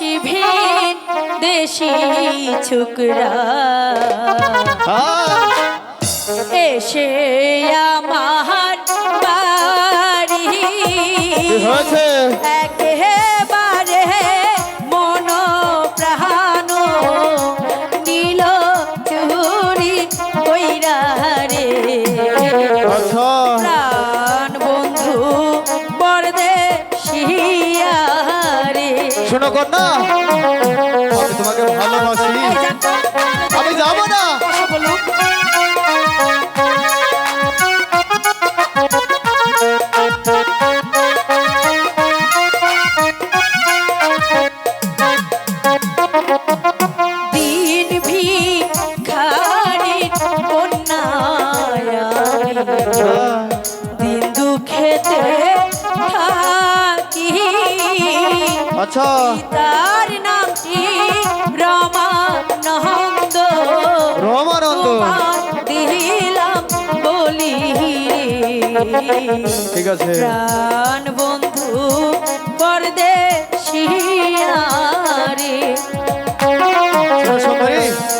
আসি ভিন দেশি ছুকরা। এসে আমার বাড়ি। হয়েছে? শোনো কন্যা। আমি তোমাকে ভালোবাসি। আমি যাব না। দিন দুঃখেতে আচ্ছা। তার নামটি রমানন্দ। রমানন্দ। তোমার দিলাম বলি। ঠিক আছে। প্রাণ বন্ধু পরদেশিয়া রে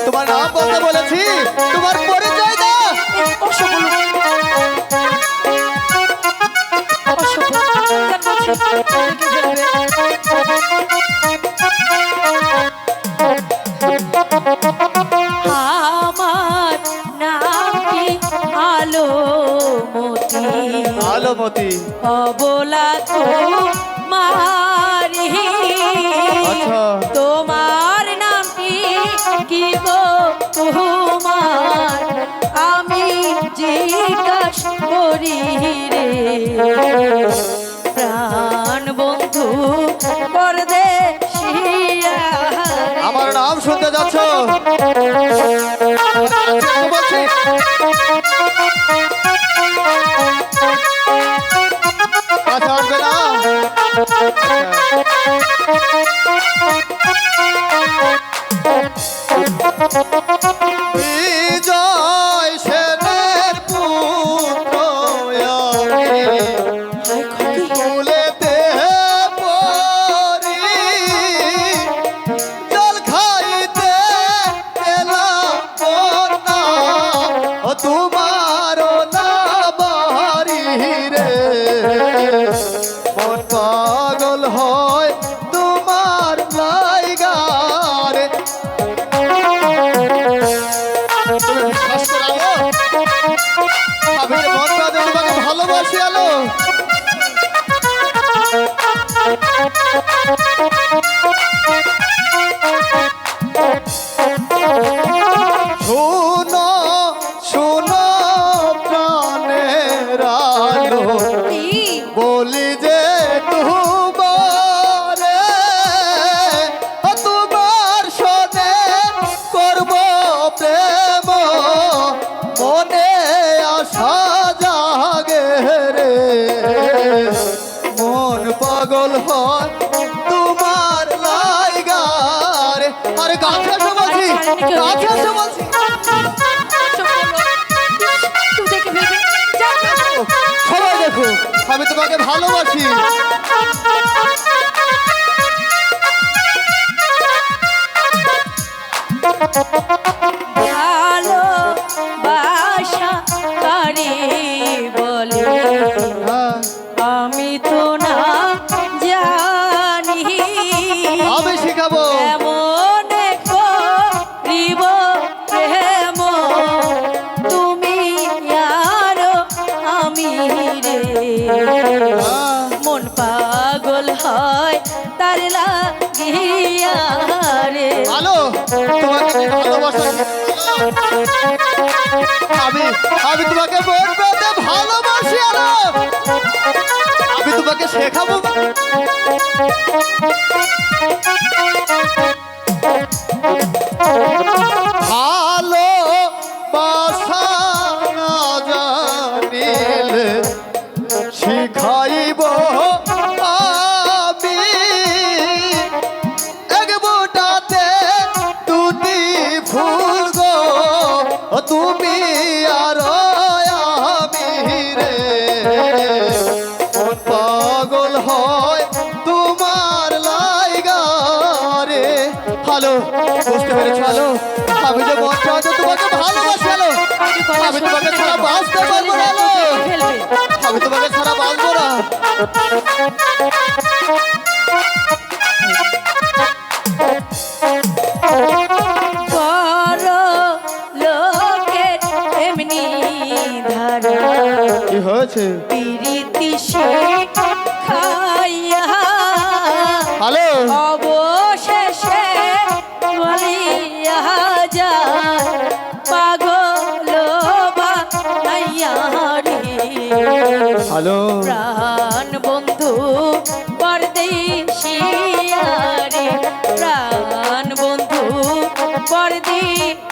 তোমার নাম বলতে বলেছি তোমার পরিচয় দাও। অসফল অসফল আলোমতি। অবলা মারি আচ্ছা। তোমার নামটি কি গো তোমার? আমি জিজ্ঞাস করি রে। প্রাণ বন্ধু পরদেশিয়া আমার নাম শুনতে যাচ্ছ? আচ্ছা না? বিজয় শোনো আরে গাছে এসে বলছি গাছে এসে বলছি। সবাই দেখো আমি তোমাকে ভালোবাসি। ভালো বাসা কারে বলে? হ্যাঁ, আমি তো তার লাগিয়া রে। ভালো, তোমাকে ভালোবাসা? আমি আমি তোমাকে বলবে ভালোবাসি আলো আমি তোমাকে শেখাবো হ্যালো বুঝতে পেরেছ হ্যালো আমি যে মন চাইতে তোমাকে ভালোবাসি হ্যালো? আমি তোমাকে ছাড়া বাঁচতে পারব না হ্যালো? আমি তোমাকে ছাড়া বাঁচবো না। হয়েছে? প্রীতি সে হ্যালো প্রাণ বন্ধু পরদেশিয়ারে প্রাণ বন্ধু পরদেশিয়া